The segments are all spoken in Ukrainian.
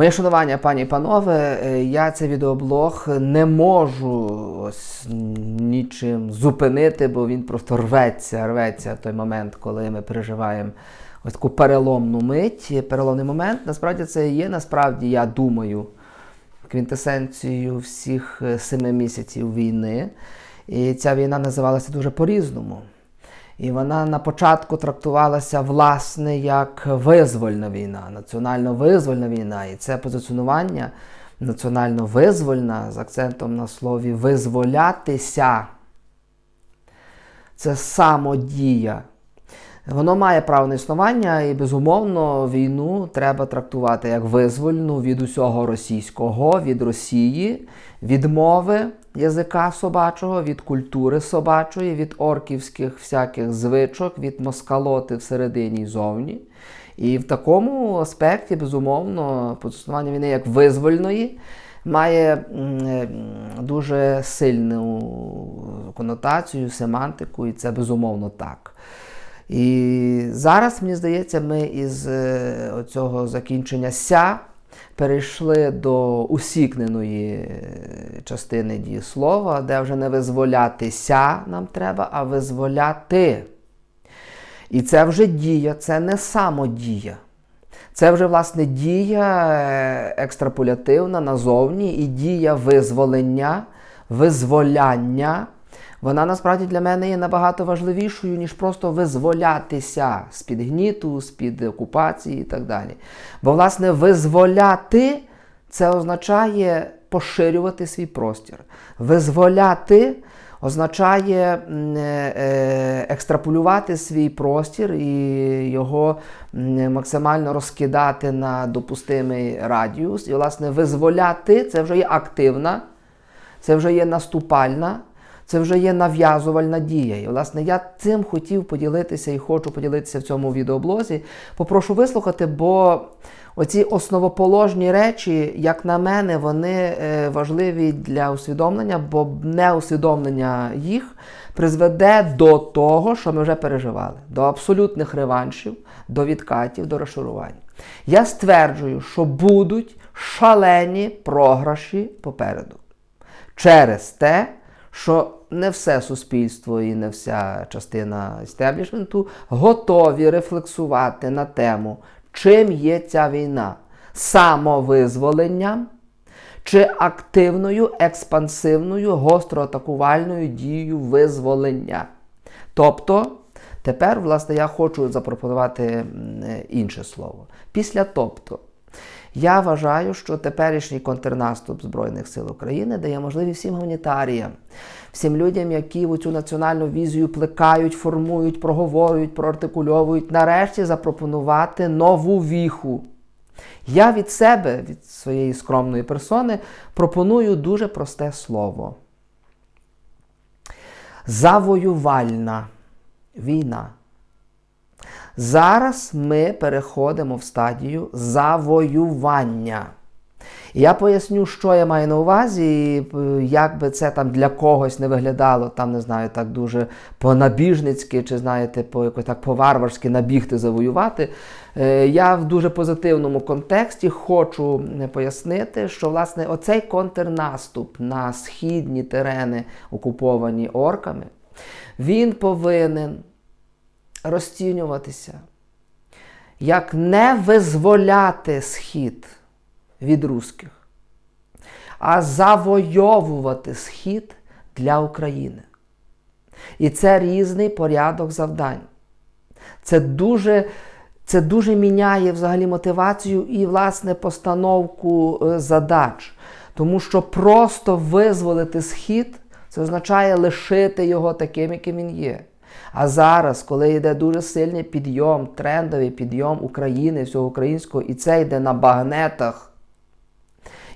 Моє шанування, пані і панове, е, я цей відеоблог не можу ось нічим зупинити, бо він просто рветься, рветься той момент, коли ми переживаємо ось таку переломну мить. Переломний момент. Насправді це є, насправді, я думаю, квінтесенцією всіх е, семи місяців війни. І ця війна називалася дуже по-різному. І вона на початку трактувалася власне як визвольна війна, національно-визвольна війна. І це позиціонування національно-визвольна з акцентом на слові визволятися. Це самодія. Воно має право на існування, і, безумовно, війну треба трактувати як визвольну від усього російського, від Росії, від мови язика собачого, від культури собачої, від орківських всяких звичок, від москалоти всередині і зовні. І в такому аспекті, безумовно, позиціонування війни як визвольної має дуже сильну конотацію, семантику, і це безумовно так. І зараз, мені здається, ми із е, цього закінчення ся перейшли до усікненої е, частини дієслова, де вже не визволятися нам треба, а визволяти. І це вже дія, це не самодія. Це вже, власне, дія е, екстраполятивна назовні і дія визволення, визволяння вона насправді для мене є набагато важливішою, ніж просто визволятися з-під гніту, з-під окупації і так далі. Бо, власне, визволяти це означає поширювати свій простір. Визволяти означає е, е, екстраполювати свій простір і його максимально розкидати на допустимий радіус. І, власне, визволяти це вже є активна, це вже є наступальна це вже є нав'язувальна дія. І, власне, я цим хотів поділитися і хочу поділитися в цьому відеоблозі. Попрошу вислухати, бо оці основоположні речі, як на мене, вони е, важливі для усвідомлення, бо неусвідомлення їх призведе до того, що ми вже переживали, до абсолютних реваншів, до відкатів, до розшарувань. Я стверджую, що будуть шалені програші попереду. Через те, що не все суспільство і не вся частина істеблішменту готові рефлексувати на тему, чим є ця війна самовизволенням чи активною, експансивною, гостроатакувальною дією визволення. Тобто, тепер, власне, я хочу запропонувати інше слово. Після тобто. Я вважаю, що теперішній контрнаступ Збройних сил України дає можливість всім гуманітаріям, всім людям, які в цю національну візію плекають, формують, проговорюють, проартикульовують, нарешті запропонувати нову віху. Я від себе, від своєї скромної персони, пропоную дуже просте слово. Завоювальна війна. Зараз ми переходимо в стадію завоювання. І я поясню, що я маю на увазі, і е, як би це там для когось не виглядало, там, не знаю, так дуже по-набіжницьки, чи, знаєте, по якось так по-варварськи набігти, завоювати. Е, я в дуже позитивному контексті хочу пояснити, що власне оцей контрнаступ на східні терени, окуповані орками, він повинен розцінюватися, як не визволяти схід від русських, а завойовувати схід для України. І це різний порядок завдань. Це дуже це дуже міняє взагалі мотивацію і, власне, постановку е, задач. Тому що просто визволити схід це означає лишити його таким, яким він є. А зараз, коли йде дуже сильний підйом, трендовий підйом України, всього українського, і це йде на багнетах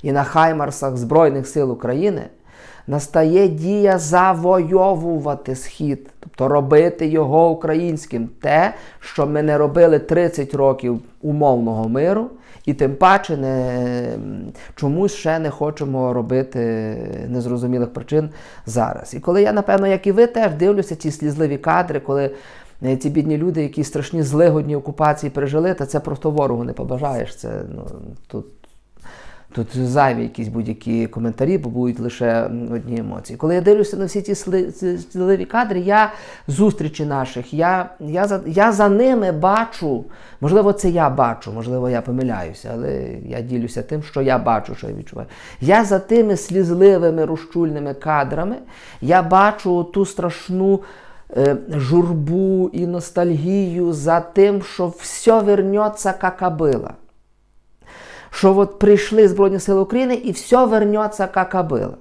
і на хаймарсах Збройних сил України, настає дія завойовувати схід, тобто робити його українським. Те, що ми не робили 30 років умовного миру. І тим паче не, чомусь ще не хочемо робити незрозумілих причин зараз. І коли я, напевно, як і ви, теж дивлюся ці слізливі кадри, коли е, ці бідні люди, які страшні злигодні окупації пережили, та це просто ворогу не побажаєш. Це ну, тут Тут зайві якісь будь-які коментарі, бо будуть лише одні емоції. Коли я дивлюся на всі ті сли- кадри, я зустрічі наших, я, я, за, я за ними бачу, можливо, це я бачу, можливо, я помиляюся, але я ділюся тим, що я бачу, що я відчуваю. Я за тими слізливими розчульними кадрами, я бачу ту страшну е, журбу і ностальгію за тим, що все вернеться, як було що от прийшли Збройні Сили України і все вернеться, як було.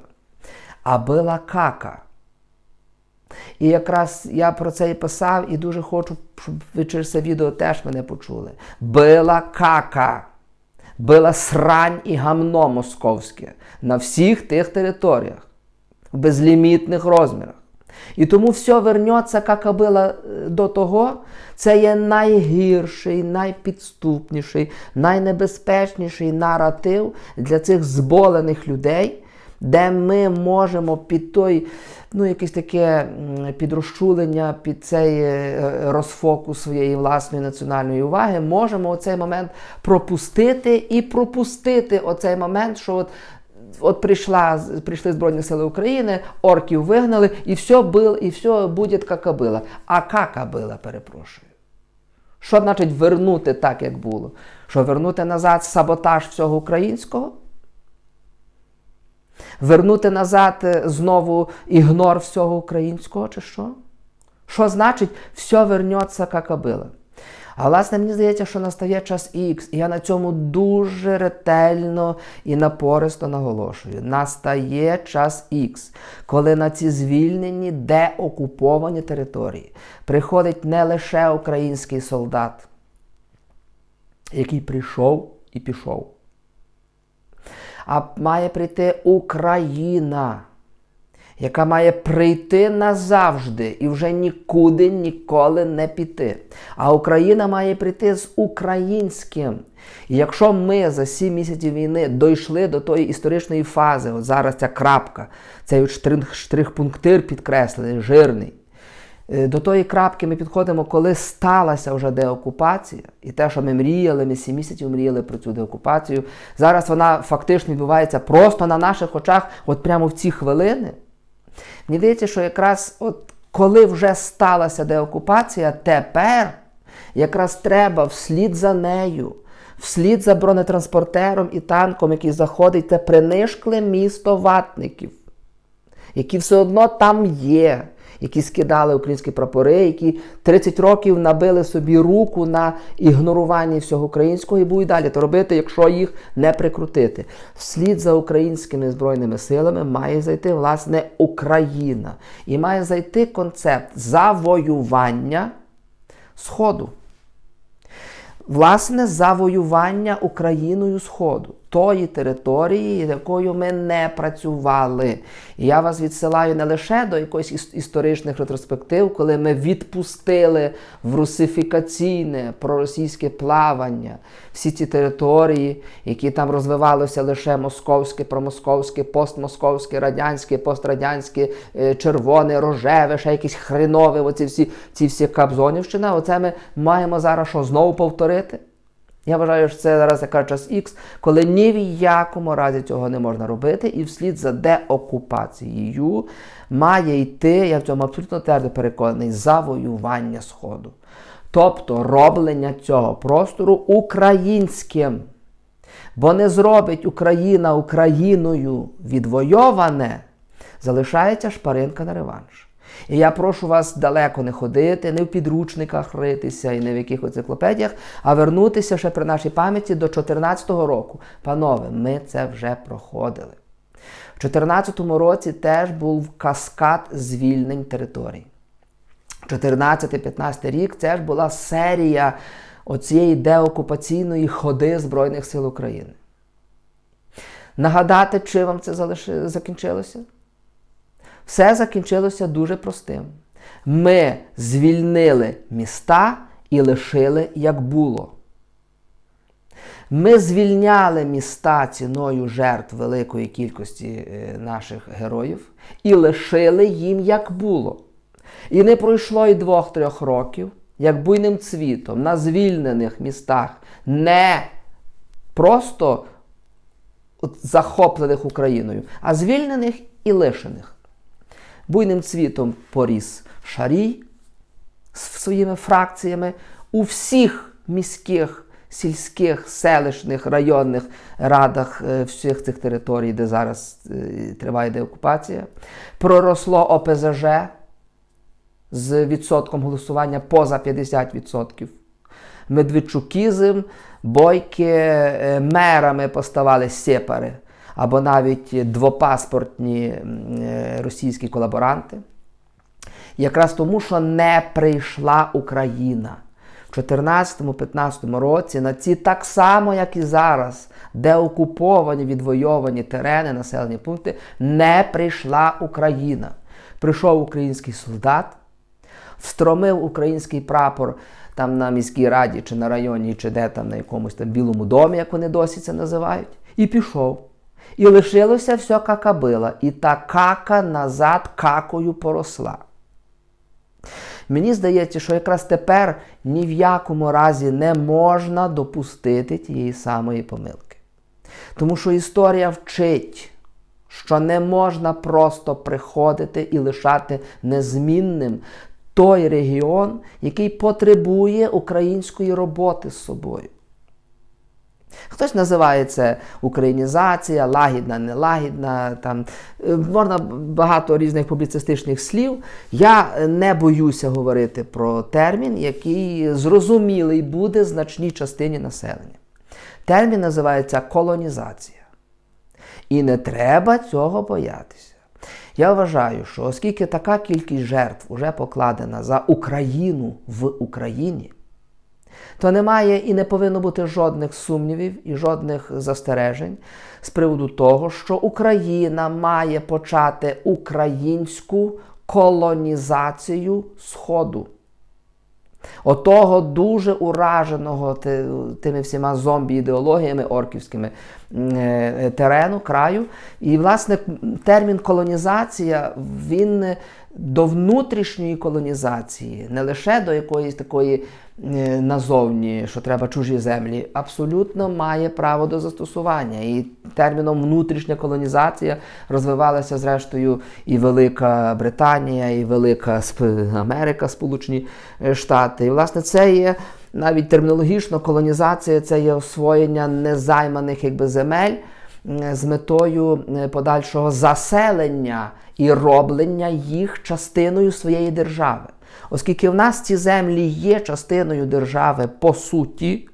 А була кака. І якраз я про це і писав, і дуже хочу, щоб ви через це відео теж мене почули. Була кака. Була срань і гамно московське на всіх тих територіях, в безлімітних розмірах. І тому все вернеться, як було е, до того. Це є найгірший, найпідступніший, найнебезпечніший наратив для цих зболених людей, де ми можемо під той, ну, якесь таке підрозчулення, під цей е, розфокус своєї власної національної уваги, можемо оцей момент пропустити і пропустити оцей момент, що от От прийшла, прийшли Збройні Сили України, орків вигнали, і все було, і все буде як було. А как було, перепрошую. Що значить вернути так, як було? Що вернути назад саботаж всього українського? Вернути назад е, знову ігнор всього українського, чи що? Що значить все вернеться, як було? А власне, мені здається, що настає час Х, і я на цьому дуже ретельно і напористо наголошую. Настає час Х, коли на ці звільнені, деокуповані території приходить не лише український солдат, який прийшов і пішов, а має прийти Україна яка має прийти назавжди і вже нікуди ніколи не піти. А Україна має прийти з українським. І якщо ми за сім місяців війни дійшли до тої історичної фази, от зараз ця крапка, цей штрих, штрих-пунктир підкреслений, жирний. е, До тої крапки ми підходимо, коли сталася вже деокупація, і те, що ми мріяли, ми сім місяців мріяли про цю деокупацію. Зараз вона фактично відбувається просто на наших очах, от прямо в ці хвилини. Мені здається, що якраз от коли вже сталася деокупація, тепер якраз треба вслід за нею, вслід за бронетранспортером і танком, який заходить, це принишкле місто ватників, які все одно там є, які скидали українські прапори, які 30 років набили собі руку на ігноруванні всього українського і будуть далі то робити, якщо їх не прикрутити. Вслід за українськими збройними силами має зайти власне Україна. І має зайти концепт завоювання Сходу. Власне, завоювання Україною Сходу, тої території, якою ми не працювали. І я вас відсилаю не лише до якоїсь історичних ретроспектив, коли ми відпустили в русифікаційне проросійське плавання всі ці території, які там розвивалося лише московське, промосковське, постмосковське, радянське, пострадянське, е, червоне, рожеве, ще якісь хренове, оці всі, ці всі кабзонівщина. Оце ми маємо зараз що знову повторити. Я вважаю, що це зараз якраз час Х, коли ні в якому разі цього не можна робити, і вслід за деокупацією має йти, я в цьому абсолютно твердо переконаний, завоювання Сходу. Тобто роблення цього простору українським. Бо не зробить Україна Україною відвойоване, залишається шпаринка на реванш. І я прошу вас далеко не ходити, не в підручниках ритися і не в якихось енциклопедіях, а вернутися ще при нашій пам'яті до 2014 року. Панове, ми це вже проходили. У 2014 році теж був каскад звільнень територій. 14-15 рік це ж була серія оцієї деокупаційної ходи Збройних сил України. Нагадати, чи вам це закінчилося? Все закінчилося дуже простим. Ми звільнили міста і лишили, як було. Ми звільняли міста ціною жертв великої кількості е, наших героїв і лишили їм, як було. І не пройшло й двох-трьох років, як буйним цвітом на звільнених містах не просто захоплених Україною, а звільнених і лишених. Буйним цвітом поріс Шарій з своїми фракціями у всіх міських, сільських, селищних, районних радах е, всіх цих територій, де зараз е, триває деокупація. Проросло ОПЗЖ з відсотком голосування поза 50%. Медведчукізм, бойки е, мерами поставали сепари або навіть двопаспортні е, російські колаборанти. Якраз тому, що не прийшла Україна. В 2014-15 році на ці так само, як і зараз, деокуповані, відвойовані терени, населені пункти, не прийшла Україна. Прийшов український солдат, встромив український прапор там на міській раді, чи на районі, чи де там на якомусь там білому домі, як вони досі це називають, і пішов. І лишилося все какабила. І та кака назад какою поросла. Мені здається, що якраз тепер ні в якому разі не можна допустити тієї самої помилки. Тому що історія вчить, що не можна просто приходити і лишати незмінним той регіон, який потребує української роботи з собою. Хтось називає це українізація, лагідна, нелагідна, там е, можна багато різних публіцистичних слів. Я не боюся говорити про термін, який зрозумілий буде значній частині населення. Термін називається колонізація. І не треба цього боятися. Я вважаю, що оскільки така кількість жертв вже покладена за Україну в Україні, то немає і не повинно бути жодних сумнівів і жодних застережень з приводу того, що Україна має почати українську колонізацію Сходу. Отого дуже ураженого тими всіма зомбі-ідеологіями орківськими е, терену, краю. І, власне, термін колонізація, він до внутрішньої колонізації, не лише до якоїсь такої е, назовні, що треба чужі землі, абсолютно має право до застосування. І терміном внутрішня колонізація розвивалася, зрештою, і Велика Британія, і Велика Америка, Сполучені е, Штати. І, власне, це є. Навіть термінологічно колонізація це є освоєння незайманих якби, земель з метою подальшого заселення і роблення їх частиною своєї держави. Оскільки в нас ці землі є частиною держави по суті,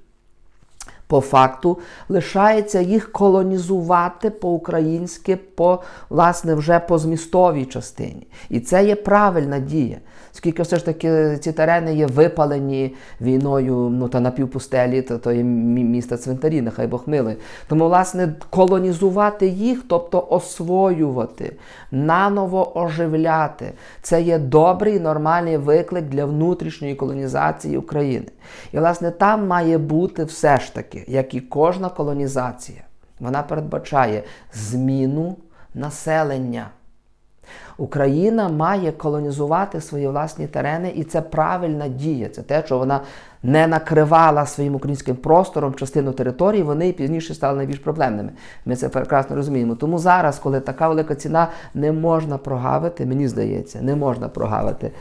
по факту, лишається їх колонізувати по-українськи, по, власне, вже по змістовій частині. І це є правильна дія. Оскільки все ж таки ці терени є випалені війною ну, та напівпустелі, то, то є міста цвинтарі, нехай Бог милий. Тому, власне, колонізувати їх, тобто освоювати, наново оживляти, це є добрий нормальний виклик для внутрішньої колонізації України. І, власне, там має бути все ж таки, як і кожна колонізація, вона передбачає зміну населення. Україна має колонізувати свої власні терени, і це правильна дія. Це те, що вона не накривала своїм українським простором частину території, вони пізніше стали найбільш проблемними. Ми це прекрасно розуміємо. Тому зараз, коли така велика ціна, не можна прогавити, мені здається, не можна прогавити.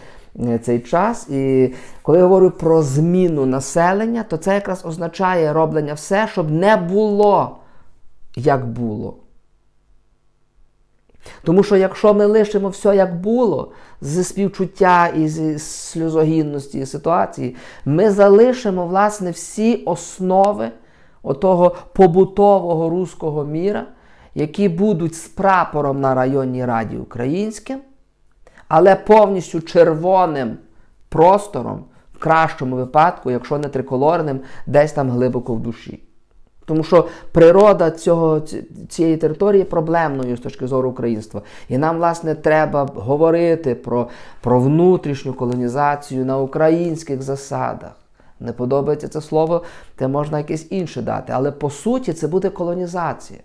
Е, цей час, і коли я говорю про зміну населення, то це якраз означає роблення все, щоб не було як було. Тому що якщо ми лишимо все як було, зі співчуття і зі сльозогінності ситуації, ми залишимо власне всі основи отого побутового руського міра, які будуть з прапором на районній раді українським, але повністю червоним простором, в кращому випадку, якщо не триколорним, десь там глибоко в душі. Тому що природа цього, цієї території проблемною з точки зору українства. І нам, власне, треба говорити про, про внутрішню колонізацію на українських засадах. Не подобається це слово, те можна якесь інше дати. Але по суті це буде колонізація.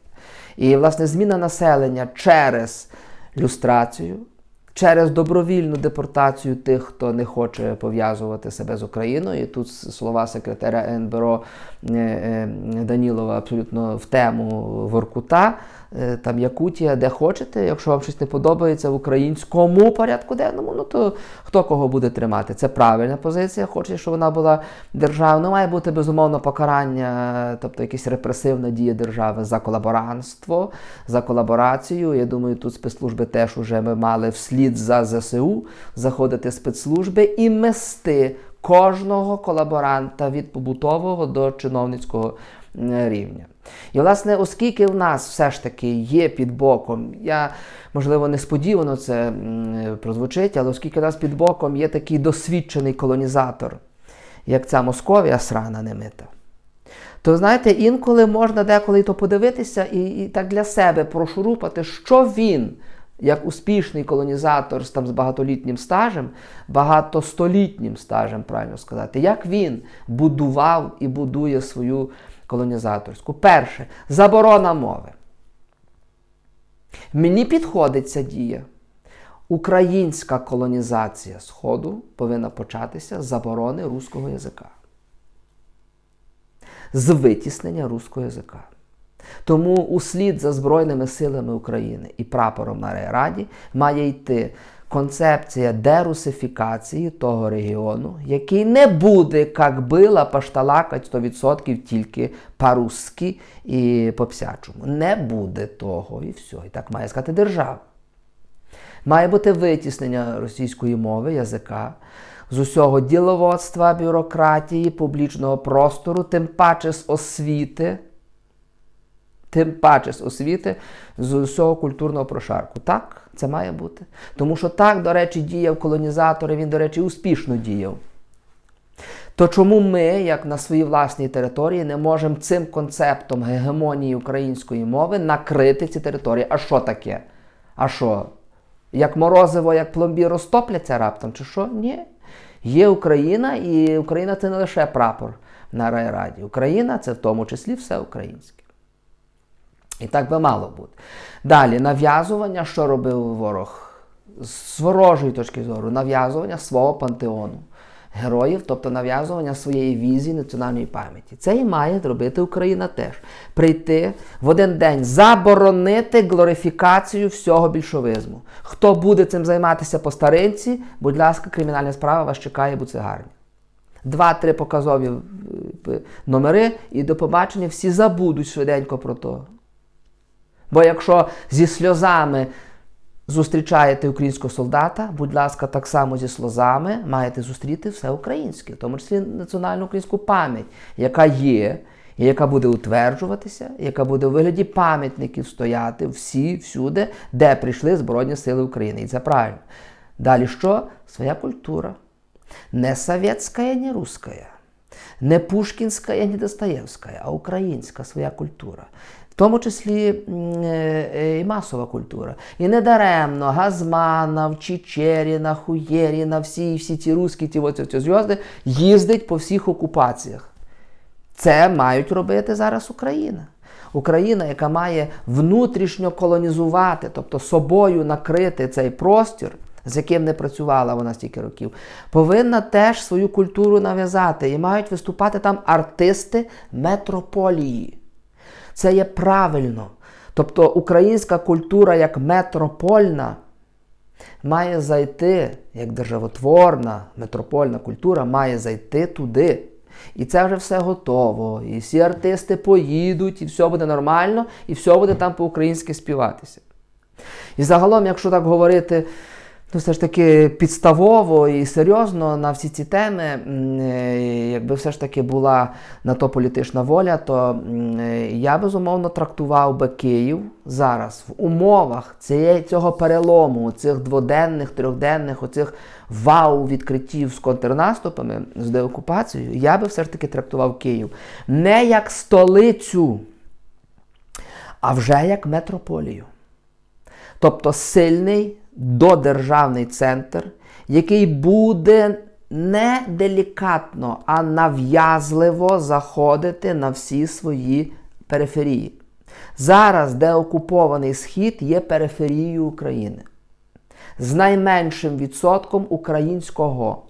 І, власне, зміна населення через люстрацію, через добровільну депортацію тих, хто не хоче пов'язувати себе з Україною. Тут слова секретаря НБРО е, е, Данілова абсолютно в тему Воркута. Е, там Якутія, де хочете. Якщо вам щось не подобається в українському порядку денному, ну то хто кого буде тримати? Це правильна позиція. Хоче, щоб вона була державною. Має бути безумовно покарання, тобто якась репресивна дія держави за колаборантство, за колаборацію. Я думаю, тут спецслужби теж уже ми мали вслід за ЗСУ заходити спецслужби і мести кожного колаборанта від побутового до чиновницького рівня. І, власне, оскільки в нас все ж таки є під боком, я, можливо, несподівано це прозвучить, але оскільки в нас під боком є такий досвідчений колонізатор, як ця Московія срана немита, то знаєте, інколи можна деколи то подивитися і, і так для себе прошурупати, що він. Як успішний колонізатор з там з багатолітнім стажем, багатостолітнім стажем, правильно сказати, як він будував і будує свою колонізаторську. Перше, заборона мови. Мені підходить ця дія. Українська колонізація Сходу повинна початися з заборони руського язика. З витіснення руського язика. Тому услід за Збройними силами України і прапором на Райраді має йти концепція дерусифікації того регіону, який не буде, як била пашталакать 100% тільки по-русски і по-псячому. Не буде того і все. І так має сказати держава. Має бути витіснення російської мови, язика. З усього діловодства, бюрократії, публічного простору, тим паче з освіти, тим паче з освіти, з усього культурного прошарку. Так? Це має бути. Тому що так, до речі, діяв колонізатор, і він, до речі, успішно діяв. То чому ми, як на своїй власній території, не можемо цим концептом гегемонії української мови накрити ці території? А що таке? А що? Як морозиво, як пломбі розтопляться раптом, чи що? Ні. Є Україна, і Україна це не лише прапор на райраді. Україна це в тому числі все українське. І так би мало бути. Далі, нав'язування, що робив ворог? З ворожої точки зору, нав'язування свого пантеону героїв, тобто нав'язування своєї візії національної пам'яті. Це і має зробити Україна теж. Прийти в один день, заборонити глорифікацію всього більшовизму. Хто буде цим займатися по старинці, будь ласка, кримінальна справа вас чекає, бо це гарні. Два-три показові е, номери, і до побачення всі забудуть швиденько про то. Бо якщо зі сльозами зустрічаєте українського солдата, будь ласка, так само зі сльозами маєте зустріти все українське, в тому числі національну українську пам'ять, яка є, і яка буде утверджуватися, яка буде у вигляді пам'ятників стояти всі, всюди, де прийшли Збройні Сили України. І це правильно. Далі що? Своя культура. Не совєтська, не русська. Не Пушкінська, не Достоєвська, а українська своя культура в тому числі е, і масова культура. І недаремно Газманов, Чечеріна, Хуєріна, всі всі ці русські ті оці, ці зв'язки їздить по всіх окупаціях. Це мають робити зараз Україна. Україна, яка має внутрішньо колонізувати, тобто собою накрити цей простір, з яким не працювала вона стільки років, повинна теж свою культуру нав'язати і мають виступати там артисти метрополії. Це є правильно. Тобто українська культура як метропольна має зайти, як державотворна метропольна культура має зайти туди. І це вже все готово. І всі артисти поїдуть, і все буде нормально, і все буде там по-українськи співатися. І загалом, якщо так говорити ну, все ж таки підставово і серйозно на всі ці теми, е, якби все ж таки була на то політична воля, то е, я безумовно трактував би Київ зараз в умовах цього перелому, цих дводенних, трьохденних, оцих вау-відкриттів з контрнаступами, з деокупацією, я би все ж таки трактував Київ не як столицю, а вже як метрополію. Тобто сильний додержавний центр, який буде не делікатно, а нав'язливо заходити на всі свої периферії. Зараз, де окупований схід, є периферією України. з найменшим відсотком українського.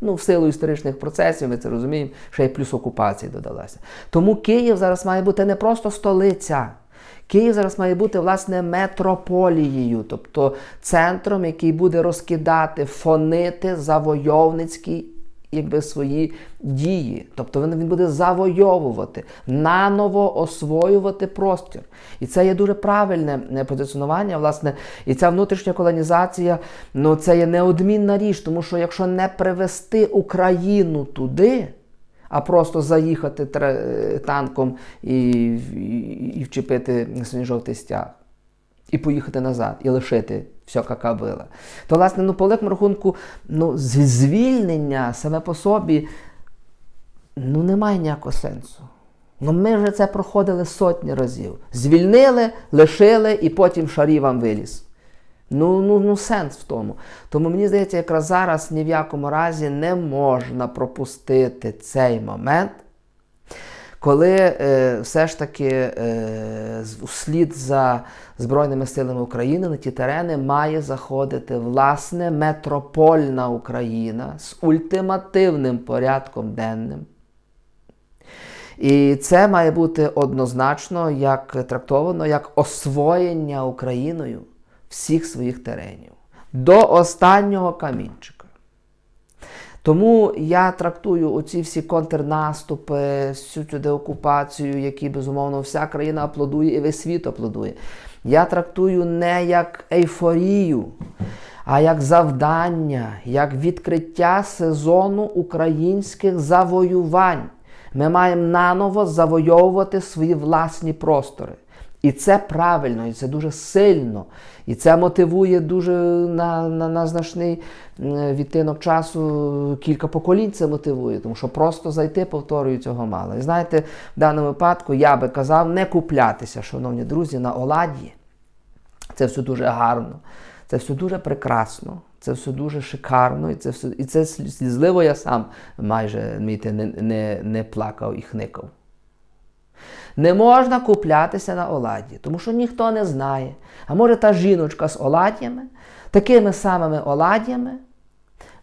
Ну, в силу історичних процесів, ми це розуміємо, ще й плюс окупації додалася. Тому Київ зараз має бути не просто столиця. Київ зараз має бути власне метрополією, тобто центром, який буде розкидати, фонити завойовницькі якби, свої дії. Тобто він, він буде завойовувати, наново освоювати простір. І це є дуже правильне е, позиціонування, власне, і ця внутрішня колонізація, ну це є неодмінна річ, тому що якщо не привести Україну туди а просто заїхати танком і, і, вчепити синьо-жовтий стяг, і поїхати назад, і лишити все, яка била. То, власне, ну, по великому рахунку, ну, звільнення саме по собі ну, немає ніякого сенсу. Ну, ми вже це проходили сотні разів. Звільнили, лишили і потім шарі вам виліз. Ну, ну, ну сенс в тому. Тому мені здається, якраз зараз ні в якому разі не можна пропустити цей момент, коли е, все ж таки е, вслід за Збройними силами України на ті терени має заходити власне метропольна Україна з ультимативним порядком денним. І це має бути однозначно як трактовано як освоєння Україною всіх своїх теренів до останнього камінчика. Тому я трактую оці всі контрнаступи, всю цю деокупацію, які, безумовно, вся країна аплодує і весь світ аплодує. Я трактую не як ейфорію, а як завдання, як відкриття сезону українських завоювань. Ми маємо наново завойовувати свої власні простори. І це правильно, і це дуже сильно. І це мотивує дуже на, на, на значний відтинок часу кілька поколінь це мотивує, тому що просто зайти, повторюю, цього мало. І знаєте, в даному випадку я би казав не куплятися, шановні друзі, на оладі. Це все дуже гарно, це все дуже прекрасно, це все дуже шикарно, і це все, і це слізливо я сам майже мійте, не, не, не плакав і хникав. Не можна куплятися на оладі, тому що ніхто не знає. А може та жіночка з оладями, такими самими оладями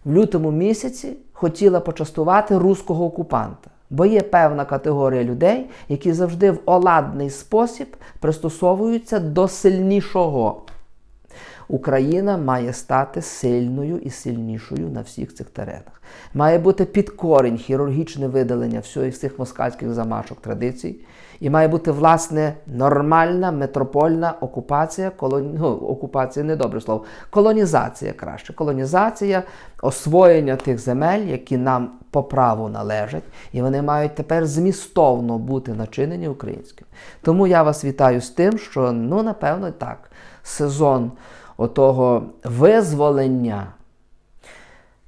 в лютому місяці хотіла почастувати руського окупанта. Бо є певна категорія людей, які завжди в оладний спосіб пристосовуються до сильнішого. Україна має стати сильною і сильнішою на всіх цих теренах. Має бути під корінь хірургічне видалення всіх цих москальських замашок традицій. І має бути, власне, нормальна метропольна окупація, колоні... ну, окупація не добре слово, колонізація краще. Колонізація, освоєння тих земель, які нам по праву належать, і вони мають тепер змістовно бути начинені українським. Тому я вас вітаю з тим, що, ну, напевно, так, сезон отого визволення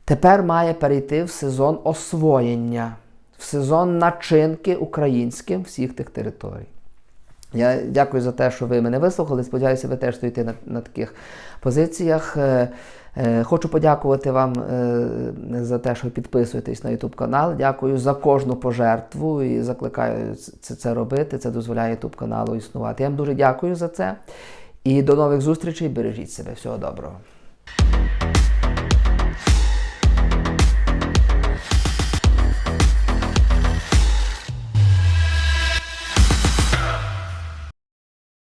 тепер має перейти в сезон освоєння, в сезон начинки українським всіх тих територій. Я дякую за те, що ви мене вислухали. Сподіваюся, ви теж стоїте на, на таких позиціях. Е, е, Хочу подякувати вам е, за те, що підписуєтесь на YouTube канал. Дякую за кожну пожертву і закликаю це, це робити. Це дозволяє YouTube каналу існувати. Я вам дуже дякую за це. І до нових зустрічей. Бережіть себе. Всього доброго.